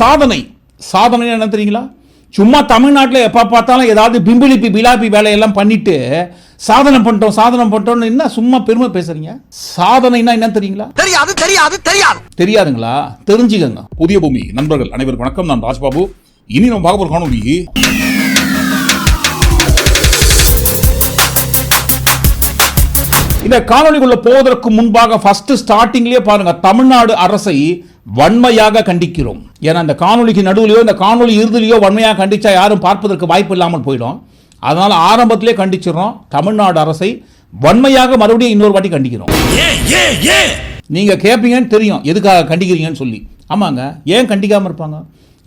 சாதனை. சாதனை என்ன தெரியுங்களா? சும்மா தமிழ்நாட்டில் எப்போ பார்த்தாலும் ஏதாவது பிம்பிலிப்பி பிலாப்பி வேலையெல்லாம் பண்ணிட்டு சாதனை பண்ணிட்டோம் சாதனை பண்ணிட்டோம்னு என்ன சும்மா பெருமை பேசுறீங்க? சாதனைனா என்ன தெரியுங்களா? தெரியாது தெரியாது தெரியாது. தெரியாதுங்களா? தெரிஞ்சுக்கங்க. புதிய பூமி. நண்பர்கள் அனைவருக்கும் வணக்கம். நான் ராஜ்பாபு. இனி நம்ம பார்க்க போற காணொலி. இந்த காணொலிக்குள்ள போவதற்கு முன்பாக ஃபர்ஸ்ட் ஸ்டார்டிங்லயே பாருங்க. தமிழ்நாடு அரசை வன்மையாக கண்டிக்கிறோம். ஏன்னா இந்த காணொலிக்கு நடுவுலையோ இந்த காணொலி இறுதிலையோ வன்மையாக கண்டிச்சா யாரும் பார்ப்பதற்கு வாய்ப்பு இல்லாமல் போயிடும். அதனால ஆரம்பத்திலே கண்டிச்சிடறோம். தமிழ்நாடு அரசை வன்மையாக மறுபடியும் இன்னொரு வாட்டி கண்டிக்கிறோம். நீங்க கேட்பீங்கன்னு தெரியும். எதுக்காக கண்டிக்கிறீங்கன்னு சொல்லி. ஆமாங்க. ஏன் கண்டிக்காம இருப்பாங்க?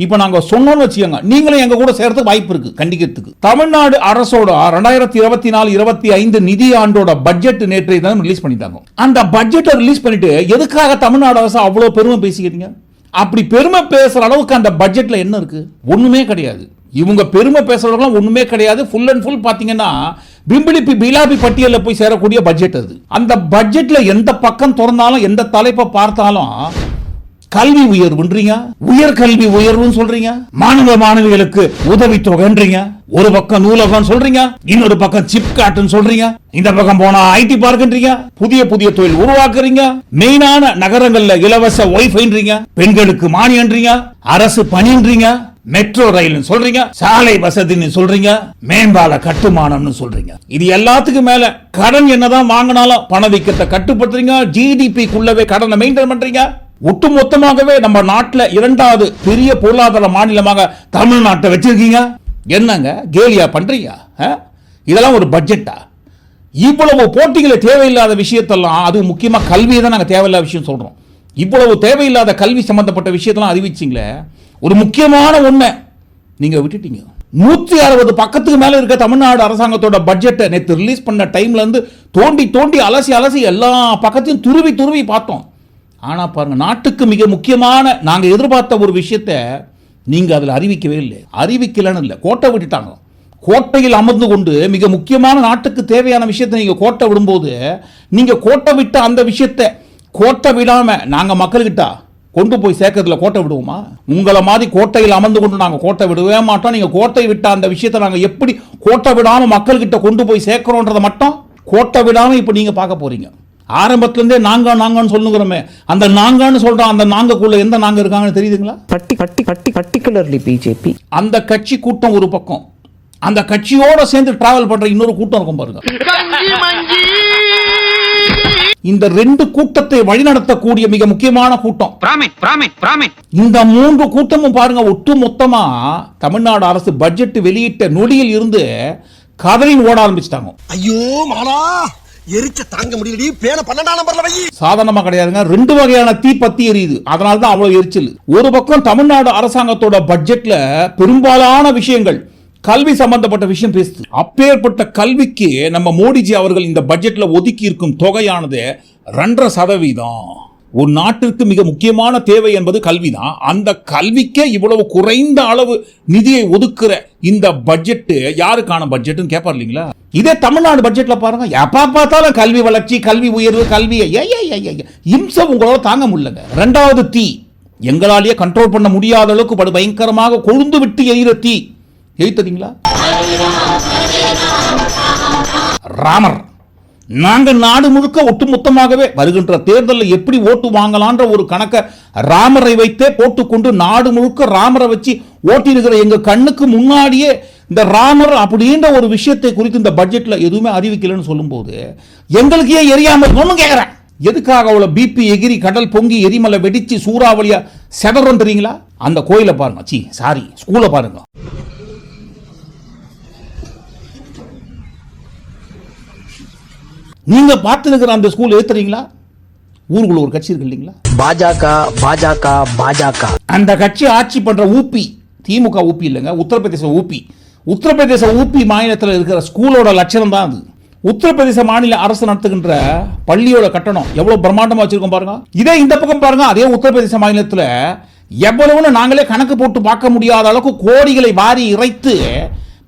இப்போ நாங்கள் சொன்னோம்னு வச்சுக்கோங்க. நீங்களும் எங்கள் கூட சேர்றதுக்கு வாய்ப்பு இருக்குது கண்டிக்கிறதுக்கு. தமிழ்நாடு அரசோட ரெண்டாயிரத்தி இருபத்தி நாலு இருபத்தி ஐந்து நிதி ஆண்டோட பட்ஜெட் நேற்றைய தினம் ரிலீஸ் பண்ணிட்டாங்க. அந்த பட்ஜெட்டை ரிலீஸ் பண்ணிட்டு எதுக்காக தமிழ்நாடு அரசு அவ்வளோ பெருமை பேசிக்கிறீங்க? அப்படி பெருமை பேசுகிற அளவுக்கு அந்த பட்ஜெட்டில் என்ன இருக்கு? ஒன்றுமே கிடையாது. இவங்க பெருமை பேசுறவங்களாம் ஒன்றுமே கிடையாது. ஃபுல் அண்ட் ஃபுல் பார்த்தீங்கன்னா பிம்பிளிப்பி பிலாபி பட்டியலில் போய் சேரக்கூடிய பட்ஜெட் அது. அந்த பட்ஜெட்டில் எந்த பக்கம் திறந்தாலும் எந்த தலைப்பை பார்த்தாலும் கல்வி உயர்வுன்றீங்க? உயர் கல்வி உயர்வுன்னு சொல்றீங்க? மாணவ மாணவிகளுக்கு உதவி தொகைன்றீங்க ஒரு பக்கம் நூலகம் சொல்றீங்க இன்னொரு பக்கம் சிப்காட்னு சொல்றீங்க. இந்த பக்கம் போனா ஐடி பார்க்ன்றீங்க புதிய புதிய தொழில் உருவாக்குறீங்க. மெயினான நகரங்கள்ல இலவச ஒய்ஃபைன்றீங்க பெண்களுக்கு மானியன்றீங்க அரசு பணின்றீங்க மெட்ரோ ரயில் சொல்றீங்க. சாலை வசதின்னு சொல்றீங்க. மேம்பால கட்டுமானம்னு சொல்றீங்க. இது எல்லாத்துக்கும் மேல கடன் என்னதான் வாங்கினாலும் பணவீக்கத்தை கட்டுப்படுத்துறீங்க. ஜிடிபிக்குள்ளவே கடனை மெயின்டைன் பண்றீங்க. ஒட்டுமொத்தமாகவே நம்ம நாட்டில் இரண்டாவது பெரிய பொருளாதார மாநிலமாக தமிழ்நாட்டை வச்சிருக்கீங்க. என்னங்க? கேலியா பண்றீங்க? ஆ? இதெல்லாம் ஒரு பட்ஜெட்டா? இவ்வளவு போட்டிகளை தேவையில்லாத விஷயத்தெல்லாம் அது முக்கியமாக கல்வியை தான் நாங்கள் தேவையில்லாத விஷயம் சொல்கிறோம் இவ்வளவு தேவையில்லாத கல்வி சம்பந்தப்பட்ட விஷயத்தெல்லாம் அறிவிச்சிங்களே ஒரு முக்கியமான உண்மை நீங்கள் விட்டுட்டீங்க. நூற்றி அறுபது பக்கத்துக்கு மேலே இருக்க தமிழ்நாடு அரசாங்கத்தோட பட்ஜெட்டை நேற்று ரிலீஸ் பண்ண டைம்லேருந்து தோண்டி தோண்டி அலசி அலசி எல்லா பக்கத்தையும் துருவி துருவி பார்த்தோம். ஆனால் பாருங்கள் நாட்டுக்கு மிக முக்கியமான நாங்கள் எதிர்பார்த்த ஒரு விஷயத்தை நீங்கள் அதில் அறிவிக்கவே இல்லை. அறிவிக்கலன்னு இல்லை கோட்டை விட்டுட்டாங்க. கோட்டையில் அமர்ந்து கொண்டு மிக முக்கியமான நாட்டுக்கு தேவையான விஷயத்தை நீங்கள் கோட்டை விடும்போது நீங்கள் கோட்டை விட்ட அந்த விஷயத்தை கோட்டை விடாமல் நாங்கள் மக்கள்கிட்ட கொண்டு போய் சேர்க்கறதுல கோட்டை விடுவோமா? உங்களை மாதிரி கோட்டையில் அமர்ந்து கொண்டு நாங்கள் கோட்டை விடவே மாட்டோம். நீங்கள் கோட்டை விட்ட அந்த விஷயத்தை நாங்கள் எப்படி கோட்டை விடாமல் மக்கள்கிட்ட கொண்டு போய் சேர்க்குறோன்றதை மட்டும் கோட்டை விடாமல் இப்போ நீங்கள் பார்க்க போறீங்க. ஆரம்பத்துல இருந்தே நாங்க நாங்கன்னு சொல்லுங்கிறோமே அந்த நாங்கன்னு சொல்றோம் அந்த நாங்கக்குள்ள எந்த நாங்க இருக்காங்கன்னு தெரியுதுங்களா? பட்டி பட்டி பட்டி பர்டிகுலர்லி பிஜேபி. அந்த கட்சி கூட்டம் ஒரு பக்கம். அந்த கட்சியோட சேர்ந்து டிராவல் பண்ற இன்னொரு கூட்டம் இருக்கும் பாருங்க. இந்த ரெண்டு கூட்டத்தை வழிநடத்தக்கூடிய மிக முக்கியமான கூட்டம். பிராமிட் பிராமிட் பிராமிட் இந்த மூன்று கூட்டமும் பாருங்க ஒட்டு மொத்தமா தமிழ்நாடு அரசு பட்ஜெட் வெளியிட்ட நொடியில் இருந்து கதறின் ஓட ஆரம்பிச்சிட்டாங்க. ஐயோ மாலா எரிச்ச தாங்க முடியலடி. பேன பன்னெண்டாம் நம்பர்ல வை. சாதாரணமா கிடையாதுங்க. ரெண்டு வகையான தீ பத்தி எரியுது. அதனால தான் அவ்வளவு எரிச்சல். ஒரு பக்கம் தமிழ்நாடு அரசாங்கத்தோட பட்ஜெட்ல பெரும்பாலான விஷயங்கள் கல்வி சம்பந்தப்பட்ட விஷயம் பேசுது. அப்பேற்பட்ட கல்விக்கு நம்ம மோடிஜி அவர்கள் இந்த பட்ஜெட்ல ஒதுக்கி இருக்கும் தொகையானது ரெண்டரை சதவீதம். ஒரு நாட்டிற்கு மிக முக்கியமான தேவை என்பது கல்விதான். அந்த கல்விக்கே இவ்வளவு குறைந்த அளவு நிதியை ஒதுக்குற இந்த பட்ஜெட் யாருக்கான பட்ஜெட்னு கேட்பார் இல்லைங்களா? இதே தமிழ்நாடு பட்ஜெட்ல பாருங்க எப்ப பார்த்தாலும் கல்வி வளர்ச்சி கல்வி உயர்வு கல்வி இம்சம் உங்களால் தாங்க முடியலங்க. ரெண்டாவது தீ. எங்களாலேயே கண்ட்ரோல் பண்ண முடியாத அளவுக்கு படு பயங்கரமாக கொழுந்து விட்டு எரிகிற தீ. எய்த்தீங்களா ராமர். நாங்க நாடு முழுக்க ஒட்டுமொத்தமாகவே வருகின்ற தேர்தலில் எப்படி ஓட்டு வாங்கலான்ற ஒரு கணக்கை ராமரை வைத்தே போட்டுக்கொண்டு நாடு முழுக்க ராமரை வச்சு ஓட்டிருக்கிற எங்க கண்ணுக்கு முன்னாடியே இந்த ராமர் அப்படின்ற ஒரு விஷயத்தை குறித்து இந்த பட்ஜெட்ல எதுவுமே அறிவிக்கலைன்னு சொல்லும்போது எங்களுக்கு ஏன் எரியாமல் இருக்கணும்னு கேட்குறேன் எதுக்காக அவ்வளோ பிபி எகிரி கடல் பொங்கி எரிமலை வெடிச்சு சூறாவளியா செதறோம் தெரியுங்களா? அந்த கோயிலை பாருங்க. சி சாரி ஸ்கூலை பாருங்க. நீங்க பார்த்துருக்கிற அந்த ஸ்கூல் ஏத்துறீங்களா? ஊருக்குள்ள ஒரு கட்சி இருக்கு இல்லைங்களா? பாஜக பாஜக பாஜக. அந்த கட்சி ஆட்சி பண்ற ஊபி திமுக ஊபி இல்லைங்க உத்தரப்பிரதேச ஊபி. உத்தரப்பிரதேச ஊபி மாநிலத்தில் இருக்கிற ஸ்கூலோட லட்சணம் தான் அது. உத்தரப்பிரதேச மாநில அரசு நடத்துகின்ற பள்ளியோட கட்டணம் எவ்வளவு பிரம்மாண்டமா வச்சிருக்கோம் பாருங்க. இதே இந்த பக்கம் பாருங்க அதே உத்தரப்பிரதேச மாநிலத்தில் எவ்வளவுன்னு நாங்களே கணக்கு போட்டு பார்க்க முடியாத அளவுக்கு கோடிகளை வாரி இறைத்து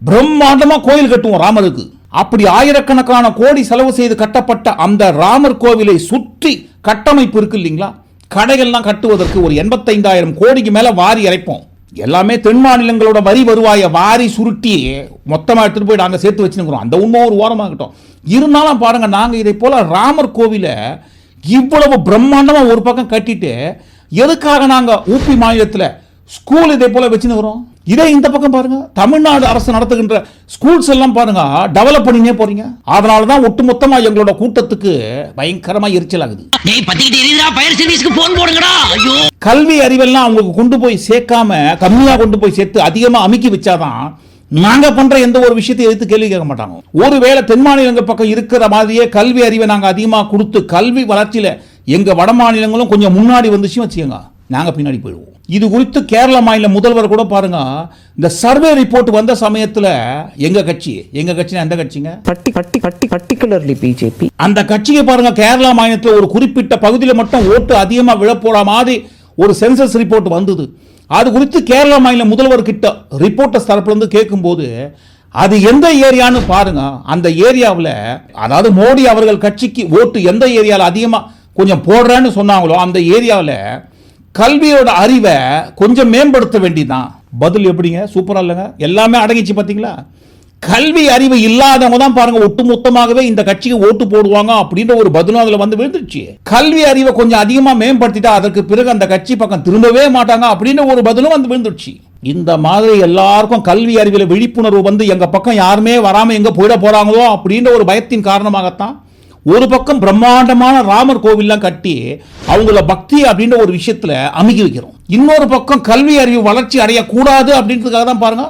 பிரம்மாண்டமா கோயில் கட்டுவோம் ராமருக்கு. அப்படி ஆயிரக்கணக்கான கோடி செலவு செய்து கட்டப்பட்ட அந்த ராமர் கோவிலை சுற்றி கட்டமைப்பு இருக்கு இல்லைங்களா? கடைகள்லாம் கட்டுவதற்கு ஒரு எண்பத்தைந்தாயிரம் கோடிக்கு மேலே வாரி இறைப்போம் எல்லாமே தென் மாநிலங்களோட வரி வருவாயை வாரி சுருட்டி மொத்தமாக எடுத்துகிட்டு போய் அங்கே சேர்த்து வச்சுருக்கிறோம் அந்த உண்மை ஒரு ஓரமாகட்டும் இருந்தாலும் பாருங்கள் நாங்கள் இதை போல் ராமர் கோவிலை இவ்வளவு பிரம்மாண்டமாக ஒரு பக்கம் கட்டிட்டு எதுக்காக நாங்கள் ஊபி மாநிலத்தில் ஸ்கூல் இதே போல் வச்சுன்னு இதே இந்த பக்கம் பாருங்க. தமிழ்நாடு அரசு நடத்துகின்ற ஸ்கூல்ஸ் எல்லாம் பாருங்க டெவலப் பண்ணினே போறீங்க. அதனால தான் ஒட்டுமொத்தமா எங்களோட கூட்டத்துக்கு பயங்கரமா எரிச்சல் ஆகுது. கல்வி அறிவெல்லாம் அவங்களுக்கு கொண்டு போய் சேர்க்காம கம்மியா கொண்டு போய் சேர்த்து அதிகமா அமுக்கி வச்சாதான் நாங்க பண்ற எந்த ஒரு விஷயத்தை எதிர்த்து கேள்வி கேட்க மாட்டாங்க. ஒருவேளை தென் மாநிலங்கள் பக்கம் இருக்கிற மாதிரியே கல்வி அறிவை நாங்க அதிகமா கொடுத்து கல்வி வளர்ச்சியில எங்க வட மாநிலங்களும் கொஞ்சம் முன்னாடி வந்துச்சு வச்சுக்கோங்க. நாங்க பின்னாடி போயிடுவோம். இது குறித்து கேரள மாநில முதல்வர் கூட பாருங்க இந்த சர்வே ரிப்போர்ட் வந்த சமயத்துல எங்க கட்சி? எங்க கட்சினா எந்த கட்சிங்க? பட்டி பட்டி பட்டி பர்டிகுலர்லி பிஜேபி அந்த கட்சிக்கு பாருங்க கேரளா மாநிலத்தில் ஒரு குறிப்பிட்ட பகுதியில் மட்டும் ஓட்டு அதிகமாக விழப்போற மாதிரி ஒரு சென்சஸ் ரிப்போர்ட் வந்தது. அது குறித்து கேரளா மாநில முதல்வர் கிட்ட ரிப்போர்ட்டர்ஸ் தரப்புல இருந்து கேட்கும்போது அது எந்த ஏரியான்னு பாருங்க அந்த ஏரியாவில் அதாவது மோடி அவர்கள் கட்சிக்கு ஓட்டு எந்த ஏரியாவில் அதிகமாக கொஞ்சம் போடுறேன்னு சொன்னாங்களோ அந்த ஏரியாவில் கல்வியோட அறிவை கொஞ்சம் மேம்படுத்த வேண்டிதான். பதில் எப்படிங்க? சூப்பராக இல்லைங்க? எல்லாமே அடங்கிச்சு பார்த்தீங்களா கல்வி அறிவு இல்லாதவங்க தான் பாருங்க ஒட்டுமொத்தமாகவே இந்த கட்சிக்கு ஓட்டு போடுவாங்க அப்படின்ற ஒரு பதிலும் அதில் வந்து விழுந்துருச்சு. கல்வி அறிவை கொஞ்சம் அதிகமாக மேம்படுத்திட்டா அதற்கு பிறகு அந்த கட்சி பக்கம் திரும்பவே மாட்டாங்க அப்படின்ற ஒரு பதிலும் வந்து விழுந்துருச்சு. இந்த மாதிரி எல்லாருக்கும் கல்வி அறிவில் விழிப்புணர்வு வந்து எங்கள் பக்கம் யாருமே வராமல் எங்கே போயிட போகிறாங்களோ அப்படின்ற ஒரு பயத்தின் காரணமாகத்தான் ஒரு பக்கம் பிரம்மாண்டமான ராமர் கோவில்லாம் கட்டி அவங்கள பக்தி அப்படின்ற ஒரு விஷயத்தில் அமுகி வைக்கிறோம். இன்னொரு பக்கம் கல்வி அறிவு வளர்ச்சி அடையக்கூடாது அப்படின்றதுக்காக தான் பாருங்க.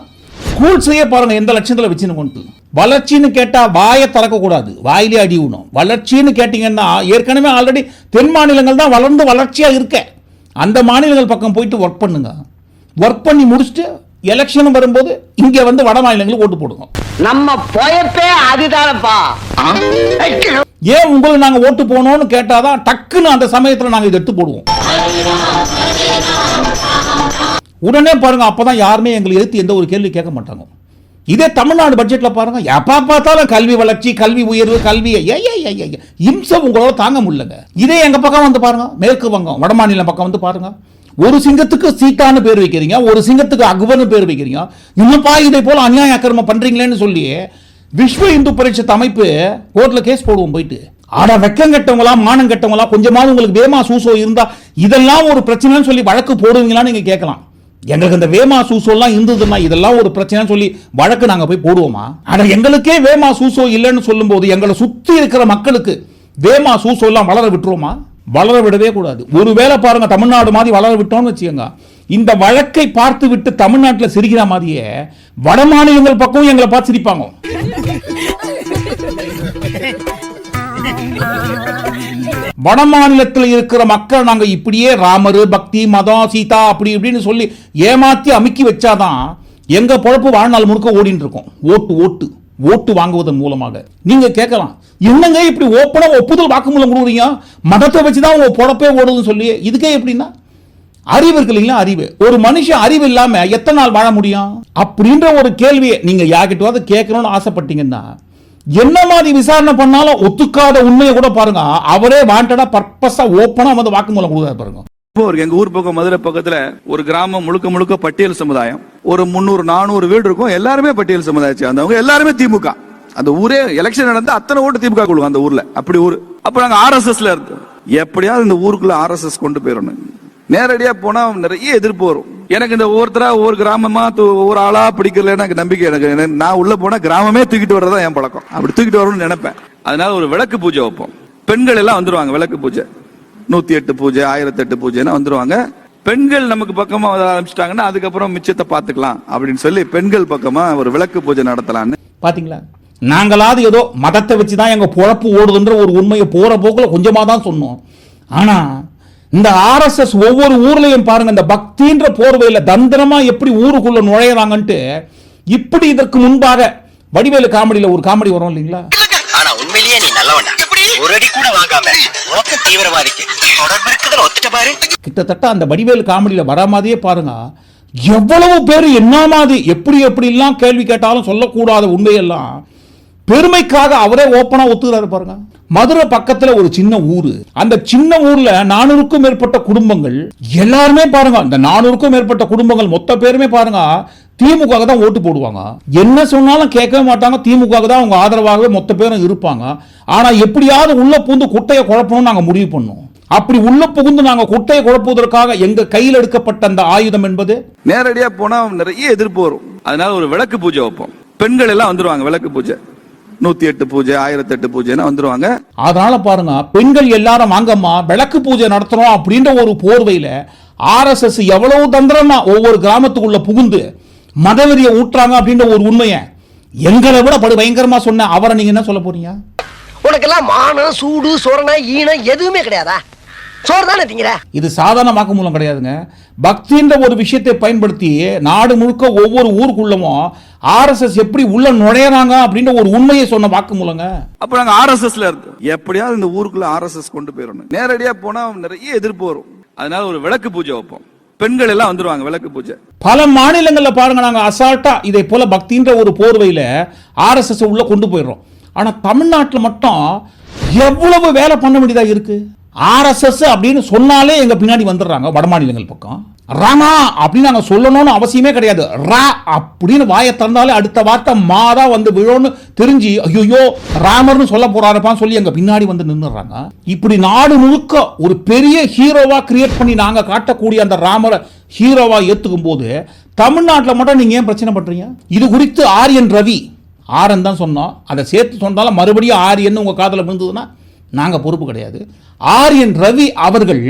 ஸ்கூல்ஸ்லயே பாருங்க எந்த லட்சத்தில் வச்சுன்னு கொண்டு. வளர்ச்சின்னு கேட்டால் வாயை திறக்கக்கூடாது. வாயிலே அடி விடணும் வளர்ச்சின்னு கேட்டிங்கன்னா ஏற்கனவே ஆல்ரெடி தென் மாநிலங்கள் தான் வளர்ந்து வளர்ச்சியாக இருக்க. அந்த மாநிலங்கள் பக்கம் போயிட்டு ஒர்க் பண்ணுங்க. ஒர்க் பண்ணி முடிச்சுட்டு எலெக்ஷன் வரும்போது இங்க வந்து வட மாநிலங்களுக்கு ஓட்டு போடுங்க. நம்ம போயப்பே அதுதானப்பா. ஏன் உங்களுக்கு நாங்க ஓட்டு போனோம்னு கேட்டாதான் டக்குன்னு அந்த சமயத்துல நாங்க இதை எடுத்து போடுவோம். உடனே பாருங்க அப்பதான் யாருமே எங்களை எதிர்த்து எந்த ஒரு கேள்வி கேட்க மாட்டாங்க. இதே தமிழ்நாடு பட்ஜெட்ல பாருங்க எப்ப பார்த்தாலும் கல்வி வளர்ச்சி கல்வி உயர்வு கல்வி. இம்சம் உங்களால தாங்க முடியலங்க. இதே எங்க பக்கம் வந்து பாருங்க மேற்கு வங்கம் வட மாநிலம் பக்கம் வந்து பாருங்க. ஒரு சிங்கத்துக்கு சீட்டான்னு பேர் வைக்கிறீங்க ஒரு சிங்கத்துக்கு அக்பர்னு பேர் வைக்கிறீங்க. இன்னும் இதை போல அநியாய அக்கிரமம் பண்றீங்களேன்னு சொல்லி விஸ்வ இந்து பரிஷத் அமைப்பு கோர்ட்ல கேஸ் போடுவோம் போயிட்டு. ஆட வெக்கம் கெட்டவங்களா மானம் கட்டவங்களா கொஞ்சமாவது உங்களுக்கு வேமா சூசோ இருந்தா இதெல்லாம் ஒரு பிரச்சனைன்னு சொல்லி வழக்கு போடுவீங்களான்னு நீங்க கேட்கலாம். எங்களுக்கு இந்த வேமா சூசோலாம் இருந்ததுன்னா இதெல்லாம் ஒரு பிரச்சனைன்னு சொல்லி வழக்கு நாங்கள் போய் போடுவோமா? ஆனால் எங்களுக்கே வேமா சூசோ இல்லைன்னு சொல்லும்போது எங்களை சுற்றி இருக்கிற மக்களுக்கு வேமா சூசோலாம் வளர விட்டுருவோமா? வளர விடவே கூடாது. ஒருவேளை பாருங்க தமிழ்நாடு மாதிரி வளர விட்டோம்னு வச்சுக்கோங்க. இந்த வழக்கை பார்த்து விட்டு தமிழ்நாட்டில் சிரிக்கிற மாதிரியே வட மாநிலங்கள் பக்கம் எங்களை பார்த்து சிரிப்பாங்க. வட மாநிலத்தில் இருக்கிற மக்கள் நாங்க இப்படியே ராமர் பக்தி மதம் சீதா அப்படி இப்படின்னு சொல்லி ஏமாத்தி அமுக்கி வச்சாதான் எங்க பொழப்பு வாழ்நாள் முழுக்க ஓடின்னு இருக்கோம். ஓட்டு ஓட்டு. ஓட்டு வாங்குவதன் மூலமாக. நீங்க கேட்கலாம் என்னங்க இப்படி ஓப்பனா ஒப்புதல் வாக்குமூலம் கொடுக்குறீங்க? மதத்தை வச்சு தான் உங்க பொழப்பே ஓடுதுன்னு சொல்லி இதுக்கே எப்படின்னா? அறிவு இருக்கு இல்லைங்களா அறிவு. ஒரு மனுஷன் அறிவு இல்லாம எத்தனை நாள் வாழ முடியும்? அப்படின்ற ஒரு கேள்வியை நீங்க யார்கிட்டயாவது கேட்கணும்னு ஆசைப்பட்டீங்கன்னா என்ன மாதிரி விசாரணை பண்ணாலும் ஒத்துக்காத உண்மையை கூட பாருங்க. அவரே வாண்டடா பர்பஸா ஓப்பனா வந்து வாக்குமூலம் கொடுக்குறாரு பாருங்க. இப்போ ஒரு எங்க ஊர் பக்கம் மதுரை பக்கத்துல ஒரு கிராமம் முழுக்க முழுக்க பட்டியல் சமுதாயம். ஒரு முந்நூறு நானூறு வீடு இருக்கும். எல்லாருமே பட்டியல் சமுதாயம் சேர்ந்தவங்க எல்லாருமே திமுக. அந்த ஊரே எலெக்ஷன் நடந்து அத்தனை ஓட்டு திமுக கொடுக்கும் அந்த ஊர்ல. அப்படி ஊர். அப்ப நாங்க ஆர்எஸ்எஸ்ல இருந்தோம் எப்படியாவது இந்த ஊருக்குள்ள ஆர்எஸ்எஸ் கொண்டு போயிடணும் நேரடியா போனா நிறைய எதிர்ப்பு வரும். எனக்கு இந்த ஒவ்வொருத்தரா ஒவ்வொரு கிராமமா ஒவ்வொரு ஆளா பிடிக்கல எனக்கு நம்பிக்கை எனக்கு. எனக்கு- நான் உள்ள போனா கிராமமே தூக்கிட்டு வர்றதா என் பழக்கம். அப்படி தூக்கிட்டு வரணும்னு நினைப்பேன். அதனால ஒரு விளக்கு பூஜை வைப்போம். பெண்கள் எல்லாம் வந்துருவாங்க விளக்கு பூஜை. நூத்தி எட்டு பூஜை ஆயிரத்தி எட்டு பூஜைன்னா வந்துருவாங்க. பெண்கள் நமக்கு பக்கமா வர ஆரம்பிச்சிட்டாங்கன்னா அதுக்கப்புறம் மிச்சத்தை பாத்துக்கலாம் அப்படின்னு சொல்லி பெண்கள் பக்கமா ஒரு விளக்கு பூஜை நடத்தலாம்னு பாத்தீங்களா? நாங்களாவது ஏதோ மதத்தை வச்சு தான் எங்க பொழப்பு ஓடுதுன்ற ஒரு உண்மையை போற போக்குல கொஞ்சமா தான் சொன்னோம். ஆனா இந்த ஆர்எஸ்எஸ் ஒவ்வொரு ஊர்லயும் பாருங்க இந்த பக்தின்ற போர்வையில தந்திரமா எப்படி ஊருக்குள்ள நுழையறாங்கன்ட்டு இப்படி இதற்கு முன்பாக வடிவேலு காமெடியில ஒரு காமெடி வரும் இல்லைங்களா? ஆனா உண்மையிலேயே நீ நல்லவன்டா. ஒரு அடி கூட வாங்காம தீவிரவாதிக்கு தொடர்பு இருக்குதுன்னு ஒத்துட்ட பாரு. கிட்டத்தட்ட அந்த வடிவேல் காமெடியில வர மாதிரியே பாருங்க. எவ்வளவு பேர் என்ன மாதிரி எப்படி எப்படி எல்லாம் கேள்வி கேட்டாலும் சொல்லக்கூடாத உண்மையெல்லாம் பெருமைக்காக அவரே ஓப்பனா ஒத்துக்கிறாரு பாருங்க. மதுரை பக்கத்துல ஒரு சின்ன ஊரு. அந்த சின்ன ஊர்ல நானூறுக்கும் மேற்பட்ட குடும்பங்கள். எல்லாருமே பாருங்க அந்த நானூறுக்கும் மேற்பட்ட குடும்பங்கள் மொத்த பேருமே பாருங்க திமுக தான் ஓட்டு போடுவாங்க. என்ன சொன்னாலும் கேட்கவே மாட்டாங்க. திமுக தான் அவங்க ஆதரவாகவே மொத்த பேரும் இருப்பாங்க. ஆனா எப்படியாவது உள்ள பூந்து குட்டையை குழப்பணும்னு நாங்க முடிவு பண்ணோம். அப்படி உள்ள புகுந்து நாங்க குட்டையை குழப்புவதற்காக எங்க கையில் எடுக்கப்பட்ட அந்த ஆயுதம் என்பது? நேரடியா போனா நிறைய எதிர்ப்பு வரும். அதனால ஒரு விளக்கு பூஜை வைப்போம். பெண்கள் எல்லாம் வந்துருவாங்க விளக்கு பூஜை. நூத்தி எட்டு பூஜை ஆயிரத்தி எட்டு பூஜைன்னா வந்துருவாங்க. அதனால பாருங்க பெண்கள் எல்லாரும் வாங்கம்மா விளக்கு பூஜை நடத்துறோம் அப்படின்ற ஒரு போர்வையில ஆர்எஸ்எஸ் எவ்வளவு தந்திரமா ஒவ்வொரு கிராமத்துக்குள்ள புகுந்து மதவெறியை ஊட்டுறாங்க அப்படின்ற ஒரு உண்மையை எங்களை விட படு பயங்கரமா சொன்ன அவரை நீங்க என்ன சொல்ல போறீங்க? உனக்கெல்லாம் மானம் சூடு சொரணை ஈனம் எதுவுமே கிடையாதா? இது சாதாரண வாக்குமூலம் கிடையாதுங்க. பக்தின்ற ஒரு விஷயத்தை பயன்படுத்தி நாடு முழுக்க ஒவ்வொரு ஊருக்குள்ளமும் ஆர்எஸ்எஸ் எப்படி உள்ள நுழையறாங்க அப்படின்ற ஒரு உண்மையை சொன்ன வாக்குமூலங்க. அப்ப நாங்க ஆர்எஸ்எஸ்ல இருந்து எப்படியாவது இந்த ஊருக்குள்ள ஆர்எஸ்எஸ் கொண்டு போயிடணும். நேரடியா போனா நிறைய எதிர்ப்பு வரும். அதனால ஒரு விளக்கு பூஜை வைப்போம். பெண்கள் எல்லாம் வந்துருவாங்க விளக்கு பூஜை. பல மாநிலங்களில் பாருங்க நாங்கள் அசால்ட்டா இதை போல பக்தின்ற ஒரு போர்வையில் ஆர்எஸ்எஸ் உள்ள கொண்டு போயிடுறோம். ஆனால் தமிழ்நாட்டில் மட்டும் எவ்வளவு வேலை பண்ண வேண்டியதாக இருக்கு? ஆர்எஸ்எஸ் அப்படின்னு சொன்னாலே எங்கள் பின்னாடி வந்துடுறாங்க வட மாநிலங்கள் பக்கம். ராமா அப்படின்னு நாங்கள் சொல்லணும்னு அவசியமே கிடையாது. ரா அப்படின்னு வாயை திறந்தாலே அடுத்த வார்த்தை மாதா வந்து விழோன்னு தெரிஞ்சு ஐயோ ராமர்னு சொல்ல போறாருப்பான்னு சொல்லி எங்கள் பின்னாடி வந்து நின்றுறாங்க இப்படி நாடு முழுக்க ஒரு பெரிய ஹீரோவா கிரியேட் பண்ணி நாங்கள் காட்டக்கூடிய அந்த ராமரை ஹீரோவா ஏற்றுக்கும் போது தமிழ்நாட்டில் மட்டும் நீங்கள் ஏன் பிரச்சனை பண்ணுறீங்க இது குறித்து ஆரியன் ரவி ஆரன் தான் சொன்னோம் அதை சேர்த்து சொன்னாலும் மறுபடியும் ஆரியன் உங்கள் காதில் விழுந்ததுன்னா நாங்கள் பொறுப்பு கிடையாது. ஆரியன் ரவி அவர்கள்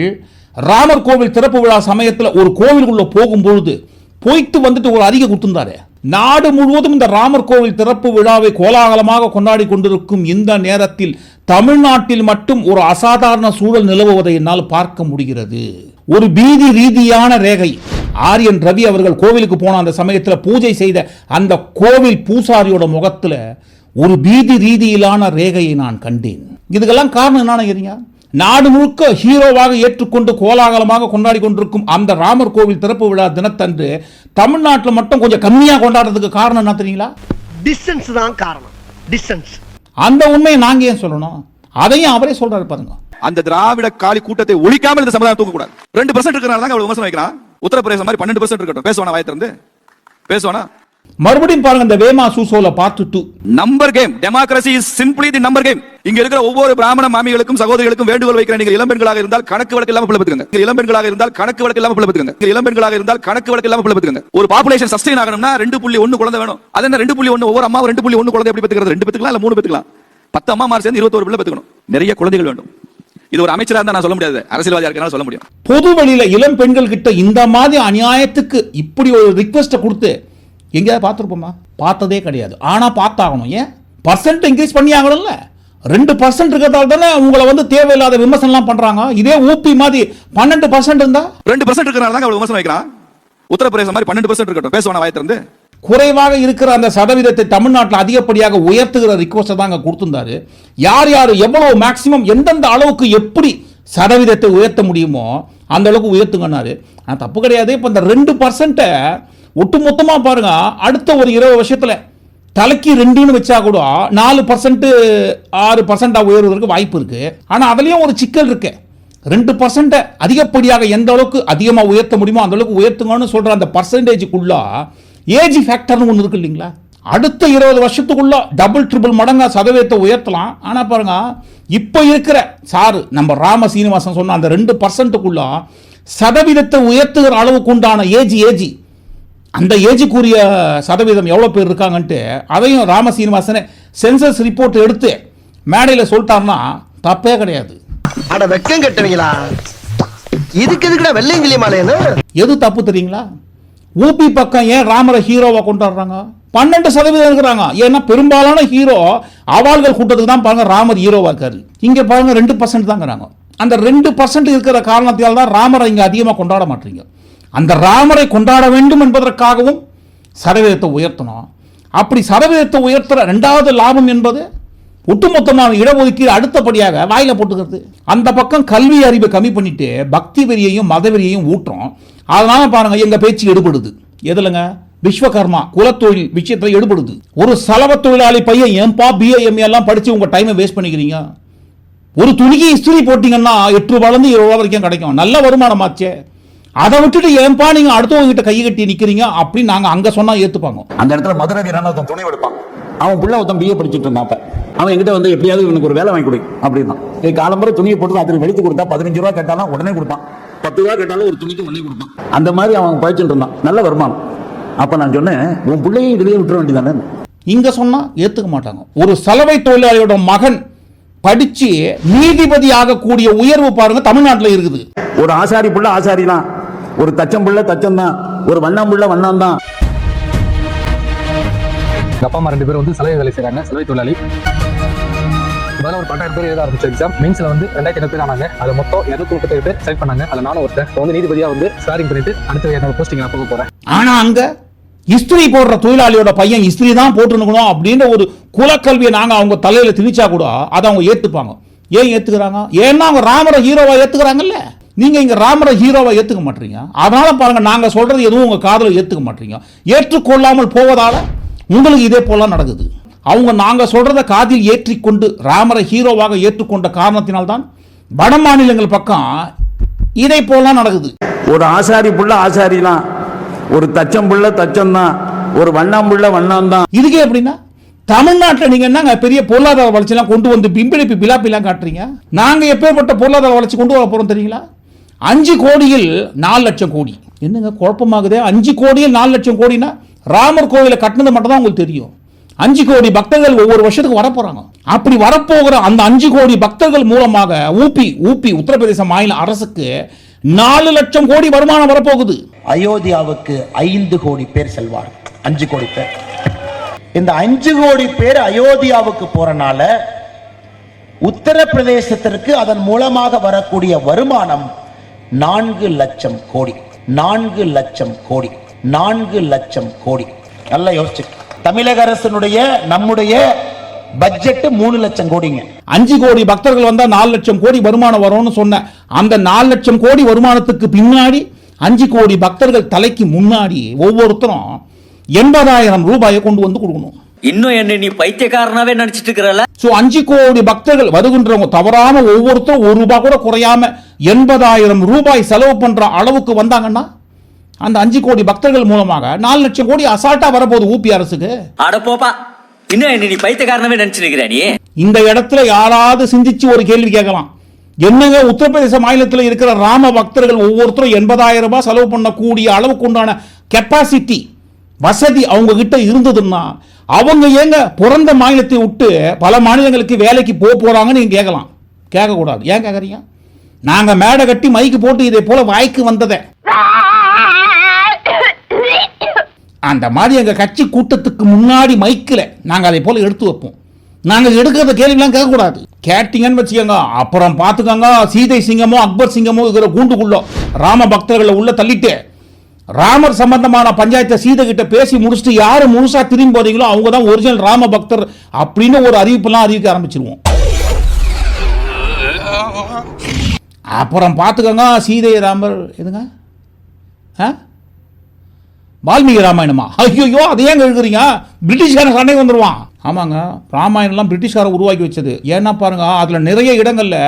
ராமர் கோவில் திறப்பு விழா சமயத்தில் ஒரு கோவிலுக்குள்ளே போகும்பொழுது போயிட்டு வந்துட்டு ஒரு அதிக கொடுத்துருந்தாரு நாடு முழுவதும் இந்த ராமர் கோவில் திறப்பு விழாவை கோலாகலமாக கொண்டாடி கொண்டிருக்கும் இந்த நேரத்தில் தமிழ்நாட்டில் மட்டும் ஒரு அசாதாரண சூழல் நிலவுவதை என்னால் பார்க்க முடிகிறது. ஒரு பீதி ரீதியான ரேகை. ஆரியன் ரவி அவர்கள் கோவிலுக்கு போன அந்த சமயத்தில் பூஜை செய்த அந்த கோவில் பூசாரியோட முகத்துல ஒரு பீதி ரீதியிலான ரேகையை நான் கண்டேன். இதுக்கெல்லாம் காரணம் என்னன்னு நினைக்கிறீங்க நாடு முழுக்க ஹீரோவாக ஏற்றுக்கொண்டு கோலாகலமாக கொண்டாடி கொண்டிருக்கும் அந்த ராமர் கோவில் திறப்பு விழா தினத்தன்று தமிழ்நாட்டில் மட்டும் கொஞ்சம் கம்மியாக கொண்டாடுறதுக்கு காரணம் என்ன தெரியுங்களா? டிஸ்டன்ஸ் தான் காரணம். டிஸ்டன்ஸ் அந்த உண்மையை நாங்க ஏன் சொல்லணும்? அதையும் அவரே சொல்றாரு பாருங்க. அந்த திராவிட காலி கூட்டத்தை ஒழிக்காமல் இந்த சமுதாயம் தூக்க கூடாது ரெண்டு பர்சன்ட் இருக்கிறனால தான் அவ்வளவு விமர்சனம் வைக்கிறான். உத்தரப்பிரதேசம் மாதிரி பன்னெண்டு பர்சன்ட் இருக்கட்டும். பேசுவானா வாய் திறந்து? பேசுவானா? மறுபடியும் பாருங்க இந்த வேமா சூசோல part two number game democracy is simply the number game இங்க இருக்கிற ஒவ்வொரு பிராமண மாமிகளுக்கும் சகோதரிகளுக்கும் வேண்டுகோள் வைக்கிற நீங்கள் இளம்பெண்களாக இருந்தால் கணக்கு வழக்கு இல்லாம பிள்ளை இளம்பெண்களாக இருந்தால் கணக்கு வழக்கு இல்லாம பிள்ளை இளம்பெண்களாக இருந்தால் கணக்கு வழக்கு இல்லாம பிள்ளை ஒரு பாப்புலேஷன் சஸ்டைன் ஆகணும்னா ரெண்டு புள்ளி ஒன்னு குழந்தை வேணும். அது என்ன ரெண்டு புள்ளி ஒன்னு ஒவ்வொரு அம்மா ரெண்டு புள்ளி ஒன்னு குழந்தை எப்படி பெற்றுக்கிறது? ரெண்டு பெற்றுக்கலாம் இல்ல மூணு பெற்றுக்கலாம்? பத்து அம்மா சேர்ந்து இருபத்தோரு பிள்ளை பெற்றுக்கணும். நிறைய குழந்தைகள் வேண்டும். இது ஒரு அமைச்சரா இருந்தா நான் சொல்ல முடியாது. அரசியல்வாதியா இருக்கனால சொல்ல முடியும். பொது வழியில இளம் பெண்கள் கிட்ட இந்த மாதிரி அநியாயத்துக்கு இப்படி ஒரு ரிக்வெஸ்ட்டை கொடுத்து எங்கேயாவது பார்த்துருப்போமா? பார்த்ததே கிடையாது. ஆனா பார்த்தாகணும். ஏன்? பர்சன்ட் இன்க்ரீஸ் பண்ணி ஆகணும்ல ரெண்டு பர்சன்ட் இருக்கிறதால தானே உங்களை வந்து தேவையில்லாத விமர்சனம்லாம் பண்றாங்க. இதே ஊபி மாதிரி பன்னெண்டு பர்சன்ட் இருந்தா? ரெண்டு பர்சன்ட் இருக்கிறனால தான் விமர்சனம் வைக்கிறான். உத்தரப்பிரதேசம் மாதிரி பன்னெண்டு பர்சன்ட் இருக்கட்டும். பேசுவானா வாய் திறந்து? குறைவாக இருக்கிற அந்த சதவீதத்தை தமிழ்நாட்டில் அதிகப்படியாக உயர்த்துகிற ரிக்வஸ்ட்டை தான் அங்கே கொடுத்திருந்தாரு. யார் யார் எவ்வளவு மேக்சிமம் எந்தெந்த அளவுக்கு எப்படி சதவீதத்தை உயர்த்த முடியுமோ அந்த அளவுக்கு உயர்த்துங்கன்னாரு. ஆனால் தப்பு கிடையாது. இப்போ இந்த ரெண்டு பர்சன்ட்டை ஒட்டுமொத்தமாக பாருங்க அடுத்த ஒரு இருபது வருஷத்தில் தலைக்கு ரெண்டுன்னு வச்சா கூட நாலு பர்சன்ட் ஆறு பர்சன்டாக உயர்வதற்கு வாய்ப்பு இருக்கு. ஆனால் அதுலேயும் ஒரு சிக்கல் இருக்கு. ரெண்டு பர்சன்ட்டை அதிகப்படியாக எந்த அளவுக்கு அதிகமாக உயர்த்த முடியுமோ அந்த அளவுக்கு உயர்த்துங்கன்னு சொல்கிற அந்த பர்சன்டேஜுக்குள்ளே ஏஜ் ஃபேக்டர்னு ஒன்று இருக்கு இல்லைங்களா? அடுத்த இருபது வருஷத்துக்குள்ள டபுள் ட்ரிபிள் மடங்காக சதவீதத்தை உயர்த்தலாம். ஆனால் பாருங்க இப்போ இருக்கிற சாரு நம்ம ராம சீனிவாசன் சொன்ன அந்த ரெண்டு பர்சன்ட்டுக்குள்ள சதவீதத்தை உயர்த்துகிற அளவுக்கு உண்டான ஏஜி ஏஜி. அந்த ஏஜுக்குரிய சதவீதம் எவ்வளோ பேர் இருக்காங்கன்ட்டு அதையும் ராம சீனிவாசனே சென்சஸ் ரிப்போர்ட் எடுத்து மேடையில் சொல்லிட்டாருன்னா தப்பே கிடையாது. அட வெக்கம் கட்டுவீங்களா? இதுக்கு எதுக்குடா வெள்ளையங்கிலி மாலையன்னு எது தப்பு தெரியுங்களா? ஊபி பக்கம் ஏன் ராமரை ஹீரோவா கொண்டாடுறாங்க? பன்னெண்டு சதவீதம் இருக்கிறாங்க. ஏன்னா பெரும்பாலான ஹீரோ அவாள்கள் கூட்டத்துக்கு தான் பாருங்க ராமர் ஹீரோவா இருக்காரு. இங்க பாருங்க ரெண்டு பர்சன்ட் தாங்கிறாங்க. அந்த ரெண்டு பர்சன்ட் இருக்கிற காரணத்தால் தான் ராமரை இங்க அதிகமாக கொண்டாட மாட்டீங்க. அந்த ராமரை கொண்டாட வேண்டும் என்பதற்காகவும் சதவீதத்தை உயர்த்தணும் அப்படி சதவீதத்தை உயர்த்துற ரெண்டாவது லாபம் என்பது ஒட்டுமொத்தமான இடஒதுக்கீடு அடுத்தபடியாக வாயில போட்டுக்கிறது. அந்த பக்கம் கல்வி அறிவை கம்மி பண்ணிட்டு பக்தி வெறியையும் மத வெறியையும் ஊட்டுறோம். அதனால பாருங்க எங்க பேச்சு எடுபடுது. எதுலங்க? விஸ்வகர்மா குலத்தொழில் விஷயத்தில் எடுபடுது. ஒரு சலவ தொழிலாளி பையன் எம்பா பிஏஎம்ஏ எல்லாம் படிச்சு உங்க டைமை வேஸ்ட் பண்ணிக்கிறீங்க? ஒரு துணிக்கு இஸ்திரி போட்டீங்கன்னா எட்டு ரூபாயிலிருந்து இருபது ரூபா வரைக்கும் கிடைக்கும். நல்ல வருமானமாச்சே அதை விட்டுட்டு ஏன்பா நீங்க அடுத்தவங்க கிட்ட கை கட்டி நிக்கிறீங்க அப்படின்னு நாங்க அங்க சொன்னா ஏத்துப்பாங்க. அந்த இடத்துல மதுரை வீரன் ஒருத்தன் துணை எடுப்பான். அவன் புள்ள ஒருத்தன் பிஏ படிச்சுட்டு இருந்தான் அப்ப. அவன் என்கிட்ட வந்து எப்படியாவது இவனுக்கு ஒரு வேலை வாங்கி கொடு அப்படின்னா. காலம்புற துணியை போட்டு அதுக்கு வெடித்து கொடுத்தா பதினஞ்சு ரூபா கேட்டாலும் உடனே கொடுப்பான். பத்து ரூபா கேட்டாலும் ஒரு துணிக்கு உடனே கொடுப்பான். அந்த மாதிரி அவன் படிச்சுட்டு இருந்தான். நல்ல வருமானம். அப்ப நான் சொன்னேன் உன் பிள்ளையும் இதுலயே விட்டுற வேண்டியதானே? இங்க சொன்னா ஏத்துக்க மாட்டாங்க. ஒரு சலவை தொழிலாளியோட மகன் படிச்சு நீதிபதி ஆகக்கூடிய உயர்வு பாருங்க தமிழ்நாட்டுல இருக்குது. ஒரு ஆசாரி புள்ள ஆசாரி தான் ஒரு தச்சம் புள்ள தச்சம் தான் ஒரு வண்ணாம் புள்ள வண்ணாம் தான் அப்பா அம்மா ரெண்டு பேரும் வந்து சலவை வேலை செய்றாங்க சலவை தொழிலாளி. முதல்ல ஒரு பன்னெண்டு பேர் எழுத ஆரம்பிச்ச எக்ஸாம் மெயின்ஸ்ல வந்து ரெண்டாயிரத்தி ஐநூறு பேர் ஆனாங்க. அதுல மொத்தம் இருநூத்தி முப்பத்தேழு பேர் செலக்ட் பண்ணாங்க அதுல நானும் ஒருத்தன். இப்போ வந்து நீதிபதியா வந்து ஸ்டாரிங் பண்ணிட்டு அடுத்த என்னோட போஸ்டிங் நான் போக போறேன். ஆனா அங்க இஸ்திரி போடுற தொழிலாளியோட பையன் இஸ்திரி தான் போட்டுக்கணும் அப்படின்ற ஒரு குலக்கல்வியை நாங்க அவங்க தலையில திணிச்சா கூட அதை அவங்க ஏத்துப்பாங்க. ஏன் ஏத்துக்கிறாங்க? ஏன்னா அவங்க ராமரை ஹீரோவா ஏத்துக்கிறாங்கல்ல. நீங்க இங்க ராமரை ஹீரோவா ஏத்துக்க மாட்டீங்க. அதனால பாருங்க நாங்க சொல்றது எதுவும் உங்க காதுல ஏத்துக்க மாட்டீங்க. ஏற்றுக்கொள்ளாமல் போவதால உங்களுக்கு இதே போல நடக்குது. அவங்க நாங்க சொல்றத காதில் ஏற்றிக்கொண்டு ராமரை ஹீரோவாக ஏற்றுக்கொண்ட காரணத்தினால்தான் வட மாநிலங்கள் பக்கம் இதை போல நடக்குது. ஒரு ஆசாரி புள்ள ஆசாரி தான் ஒரு தச்சம் புள்ள தச்சம் தான் ஒரு வண்ணாம் புள்ள வண்ணாம் தான் இதுக்கே எப்படின்னா தமிழ்நாட்டில் நீங்க என்னங்க பெரிய பொருளாதார வளர்ச்சியெல்லாம் கொண்டு வந்து பிம்பிளிப்பி பிலாப்பிலாம் காட்டுறீங்க? நாங்க எப்பேற்பட்ட பொருளாதார வளர்ச்சி கொண்டு வர போறோம் தெரியுங்களா? அஞ்சு கோடியில் நாலு லட்சம் கோடி. என்னங்க குழப்பமாகுதே? அஞ்சு கோடியில் நாலு லட்சம் கோடினா ராமர் கோவிலை கட்டினது மட்டும் தான் உங்களுக்கு தெரியும். அஞ்சு கோடி பக்தர்கள் ஒவ்வொரு வருஷத்துக்கு வரப்போறாங்க. அப்படி வரப்போகிற அந்த அஞ்சு கோடி பக்தர்கள் மூலமாக ஊபி ஊபி உத்தரப்பிரதேச மாநில அரசுக்கு நாலு லட்சம் கோடி வருமானம் வரப்போகுது. அயோத்தியாவுக்கு ஐந்து கோடி பேர் செல்வார் அஞ்சு கோடி பேர். இந்த அஞ்சு கோடி பேர் அயோத்தியாவுக்கு போறனால உத்தரப்பிரதேசத்திற்கு அதன் மூலமாக வரக்கூடிய வருமானம் நான்கு லட்சம் கோடி. நான்கு லட்சம் கோடி. நான்கு லட்சம் கோடி. நல்லா யோசிச்சு. தமிழக அரசினுடைய நம்முடைய பட்ஜெட் மூணு லட்சம் கோடிங்க. அஞ்சு கோடி பக்தர்கள் வந்தா நாலு லட்சம் கோடி வருமானம் வரும்னு சொன்ன அந்த நாலு லட்சம் கோடி வருமானத்துக்கு பின்னாடி அஞ்சு கோடி பக்தர்கள் தலைக்கு முன்னாடி ஒவ்வொருத்தரும் எண்பதாயிரம் ரூபாயை கொண்டு வந்து கொடுக்கணும். இன்னும் என்ன நீ பைத்தியக்காரனாவே நடிச்சிட்டு இருக்கிறல ஸோ அஞ்சு கோடி பக்தர்கள் வருகின்றவங்க தவறாம ஒவ்வொருத்தரும் ஒரு ரூபாய் கூட குறையாம எண்பதாயிரம் ரூபாய் செலவு பண்ற அளவுக்கு வந்தாங்கன்னா அந்த அஞ்சு கோடி பக்தர்கள் மூலமாக நாலு லட்சம் கோடி அசால்ட்டா வரப்போகுது ஊபி அரசுக்கு. அட போப்பா இன்னும் என்ன நீ பைத்தியக்காரனாவே நினைச்சிருக்கிற நீ? இந்த இடத்துல யாராவது சிந்திச்சு ஒரு கேள்வி கேட்கலாம். என்னங்க உத்தரப்பிரதேச மாநிலத்தில் இருக்கிற ராம பக்தர்கள் ஒவ்வொருத்தரும் எண்பதாயிரம் ரூபாய் செலவு பண்ணக்கூடிய அளவுக்கு உண்டான கெப்பாசிட்டி வசதி அவங்க கிட்ட இருந்ததுன்னா அவங்க ஏங்க பிறந்த மாநிலத்தை விட்டு பல மாநிலங்களுக்கு வேலைக்கு போக போகிறாங்கன்னு நீங்க கேட்கலாம். கேட்கக்கூடாது. ஏன் கேட்குறீங்க? நாங்கள் மேடை கட்டி மைக்கு போட்டு இதே போல் வாய்க்கு வந்ததை. அந்த மாதிரி எங்கள் கட்சி கூட்டத்துக்கு முன்னாடி மைக்கில் நாங்கள் அதை போல் எடுத்து வைப்போம். நாங்கள் எடுக்கிறத கேள்விலாம் கேட்கக்கூடாது. கேட்டீங்கன்னு வச்சுக்கோங்க. அப்புறம் பார்த்துக்கோங்க. சீதை சிங்கமோ அக்பர் சிங்கமோ இருக்கிற கூண்டுக்குள்ளோ ராம பக்தர்களை உள்ள தள்ளிட்டு ராமர் சம்பந்தமான பஞ்சாயத்தை சீதை கிட்ட பேசி முடிச்சுட்டு யார் முழுசா திரும்பி போறீங்களோ அவங்க தான் ஒரிஜினல் ராம பக்தர் அப்படின்னு ஒரு அறிவிப்பெல்லாம் அறிவிக்க ஆரம்பிச்சிருவோம். அப்புறம் பார்த்துக்கோங்க சீதை ராமர் எதுங்க? ஆ? வால்மீகி ராமாயணமா? ஐயோ அதை ஏங்க எழுதுறீங்க. பிரிட்டிஷ்காரன் சண்டை வந்துடுவான் ஆமாங்க ராமாயணம்லாம் பிரிட்டிஷ்காரன் உருவாக்கி வச்சது. ஏன்னா பாருங்க அதில் நிறைய இடங்களில்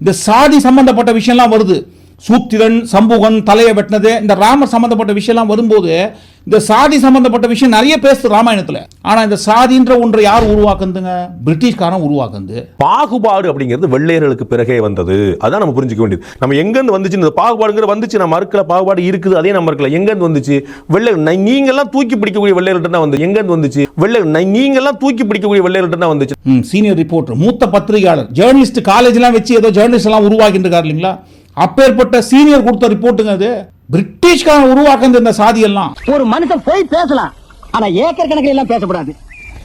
இந்த சாதி சம்பந்தப்பட்ட விஷயம்லாம் வருது. சூத்திரன் சம்புகன் தலையை வெட்டினது. இந்த ராமர் சம்பந்தப்பட்ட விஷயம்லாம் வரும்போது இந்த சாதி சம்பந்தப்பட்ட விஷயம் நிறைய பேசுது ராமாயணத்தில். ஆனால் இந்த சாதின்ற ஒன்றை யார் உருவாக்குதுங்க? பிரிட்டிஷ்காரன் உருவாக்குது. பாகுபாடு அப்படிங்கிறது வெள்ளையர்களுக்கு பிறகே வந்தது. அதான் நம்ம புரிஞ்சுக்க வேண்டியது. நம்ம எங்கேருந்து வந்துச்சு? இந்த பாகுபாடுங்கிற வந்துச்சு. நம்ம மறுக்கல பாகுபாடு இருக்குது. அதே நம்ம மறுக்கல எங்கேருந்து வந்துச்சு? வெள்ளை நை- நீங்கெல்லாம் தூக்கி பிடிக்கக்கூடிய வெள்ளையர்கிட்ட தான் வந்து எங்கேருந்து வந்துச்சு? வெள்ளை நை- நீங்கெல்லாம் தூக்கி பிடிக்கக்கூடிய வெள்ளையர்கிட்ட தான் வந்துச்சு. சீனியர் ரிப்போர்ட்டர் மூத்த பத்திரிகையாளர் ஜேர்னலிஸ்ட் காலேஜ்லாம் வச்சு ஏதோ ஜேர்னலிஸ்ட் எல்லாம் உருவாக்கிட்டு இருக்காரு இல்லைங்களா? அப்பேற்பட்ட சீனியர் கொடுத்த ரிப்போர்ட்டுங்க அது. பிரிட்டிஷ்காரன் உருவாக்குனது இந்த சாதி எல்லாம் ஒரு மனுஷன் போய் பேசலாம். ஆனா ஏக்கர் கணக்கில் எல்லாம் பேசக்கூடாது.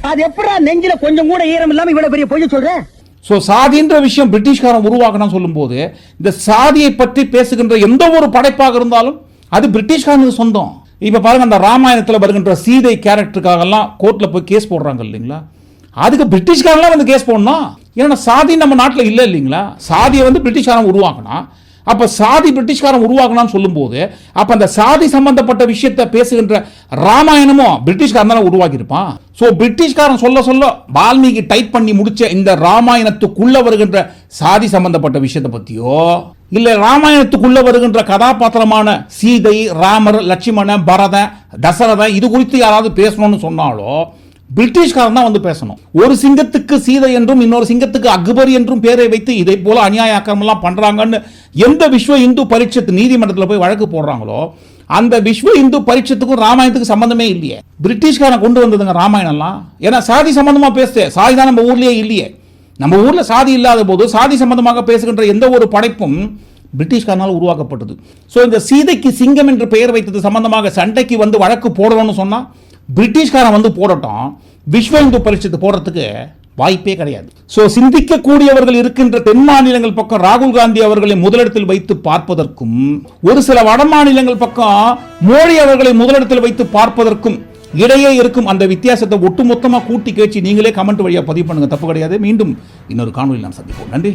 அது எப்படா நெஞ்சில கொஞ்சம் கூட ஈரம் இல்லாம இவ்வளவு பெரிய பொய்ய சொல்ற? ஸோ சாதின்ற விஷயம் பிரிட்டிஷ்காரன் உருவாக்கணும் சொல்லும்போது இந்த சாதியை பற்றி பேசுகின்ற எந்த ஒரு படைப்பாக இருந்தாலும் அது பிரிட்டிஷ்காரனுக்கு சொந்தம். இப்போ பாருங்க அந்த ராமாயணத்தில் வருகின்ற சீதை கேரக்டருக்காகலாம் கோர்ட்டில் போய் கேஸ் போடுறாங்க இல்லைங்களா? அதுக்கு பிரிட்டிஷ்காரன்லாம் வந்து கேஸ் போடணும். ஏன்னா சாதி நம்ம நாட்டில் இல்லை இல்லைங்களா? சாதியை வந்து பிரிட்டிஷ்காரன் உருவாக்கினா அப்போ சாதி பிரிட்டிஷ்காரன் உருவாக்கணும்னு சொல்லும்போது அப்போ அந்த சாதி சம்பந்தப்பட்ட விஷயத்தை பேசுகின்ற ராமாயணமும் பிரிட்டிஷ்காரன் தானே உருவாக்கியிருப்பான்? ஸோ பிரிட்டிஷ்காரன் சொல்ல சொல்ல வால்மீகி டைப் பண்ணி முடிச்ச இந்த ராமாயணத்துக்குள்ள வருகின்ற சாதி சம்பந்தப்பட்ட விஷயத்தை பற்றியோ இல்லை ராமாயணத்துக்குள்ள வருகின்ற கதாபாத்திரமான சீதை ராமர் லட்சுமணன் பரதன் தசரதன் இது குறித்து யாராவது பேசணும்னு சொன்னாலோ பிரிட்டிஷ்காரன் தான் வந்து பேசணும். ஒரு சிங்கத்துக்கு சீதை என்றும் இன்னொரு சிங்கத்துக்கு அக்பர் என்றும் பேரை வைத்து இதை போல அநியாய அக்கிரமெல்லாம் பண்ணுறாங்கன்னு எந்த விஸ்வ இந்து பரீட்சத்து நீதிமன்றத்தில் போய் வழக்கு போடுறாங்களோ அந்த விஸ்வ இந்து பரீட்சத்துக்கும் ராமாயணத்துக்கும் சம்பந்தமே இல்லையே. பிரிட்டிஷ்காரன் கொண்டு வந்ததுங்க ராமாயணம்லாம் ஏன்னா சாதி சம்மந்தமாக பேசுது சாதி தான் நம்ம ஊர்லேயே இல்லையே. நம்ம ஊரில் சாதி இல்லாத போது சாதி சம்பந்தமாக பேசுகின்ற எந்த ஒரு படைப்பும் பிரிட்டிஷ்காரனால் உருவாக்கப்பட்டது. ஸோ இந்த சீதைக்கு சிங்கம் என்று பெயர் வைத்தது சம்பந்தமாக சண்டைக்கு வந்து வழக்கு போடணும்னு சொன்னால் பிரிட்டிஷ்காரன் வந்து போடட்டும் விஸ்வ இந்து பரிஷத்து போடுறதுக்கு வாய்ப்பே கிடையாது. ஸோ சிந்திக்கக்கூடியவர்கள் இருக்கின்ற தென் மாநிலங்கள் பக்கம் ராகுல் காந்தி அவர்களை முதலிடத்தில் வைத்து பார்ப்பதற்கும் ஒரு சில வட மாநிலங்கள் பக்கம் மோடி அவர்களை முதலிடத்தில் வைத்து பார்ப்பதற்கும் இடையே இருக்கும் அந்த வித்தியாசத்தை ஒட்டுமொத்தமாக கூட்டி கேச்சு நீங்களே கமெண்ட் வழியாக பதிவு பண்ணுங்க. தப்பு கிடையாது. மீண்டும் இன்னொரு காணொலியில் நாம் சந்திப்போம். நன்றி.